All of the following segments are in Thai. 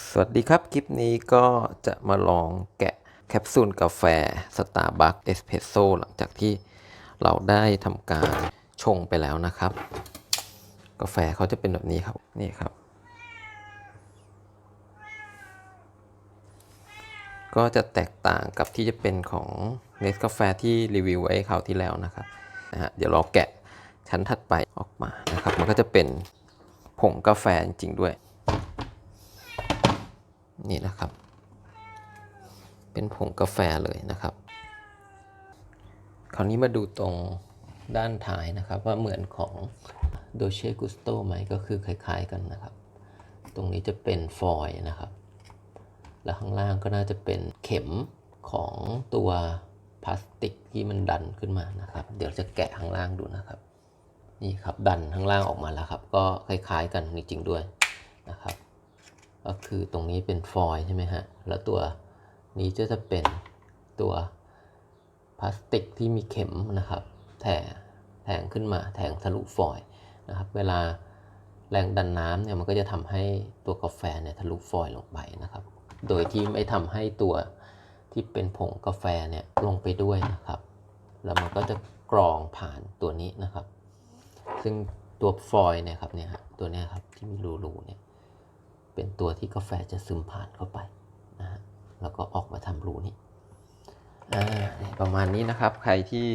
สวัสดีครับ คลิปนี้ก็จะมาลองแกะแคปซูลกาแฟ Starbucks Espresso หลังจากที่เราได้ทำการชงไปแล้วนะครับ กาแฟเขาจะเป็นแบบนี้ครับ นี่ครับ ก็จะแตกต่างกับที่จะเป็นของเนสกาแฟที่รีวิวไว้คราวที่แล้วนะครับนะฮะเดี๋ยวเราแกะชั้นถัดไปออกมานะครับ มันก็จะเป็นผงกาแฟจริงๆด้วย นี่นะครับ เป็นผงกาแฟเลยนะครับ คราวนี้มาดูตรงด้านท้ายนะครับ ว่าเหมือนของโดเชกุสโตไหมก็คือคล้ายๆกันนะครับ ตรงนี้จะเป็นฟอยล์นะครับ แล้วข้างล่างก็น่าจะเป็นเข็มของตัวพลาสติกที่มันดันขึ้นมานะครับ เดี๋ยวจะแกะข้างล่างดูนะครับ นี่ครับดันข้างล่างออกมาแล้วครับ ก็คล้ายๆกันจริงๆด้วยนะครับ ก็คือตรงนี้เป็นฟอยล์ใช่ไหมฮะ แล้วตัวนี้จะจะเป็นตัวพลาสติกที่มีเข็มนะครับแทงแทงขึ้นมาแทงทะลุฟอยล์นะครับ เวลาแรงดันน้ำเนี่ยมันก็จะทำให้ตัวกาแฟเนี่ยทะลุฟอยล์ลงไปนะครับ โดยที่ไม่ทำให้ตัวที่เป็นผงกาแฟเนี่ยลงไปด้วยนะครับ แล้วมันก็จะกรองผ่านตัวนี้นะครับ ซึ่งตัวฟอยล์เนี่ยครับเนี่ยฮะตัวเนี้ยครับที่มีรูๆเนี่ย เป็นตัวที่กาแฟจะซึมผ่านเข้าไปนะฮะแล้วก็ออกมาทำรูนี้อ่าประมาณนี้นะครับ ใครที่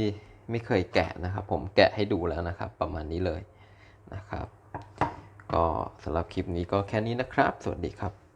ไม่เคยแกะนะครับ ผมแกะให้ดูแล้วนะครับ ประมาณนี้เลยนะครับ ก็สำหรับคลิปนี้ก็แค่นี้นะครับ สวัสดีครับ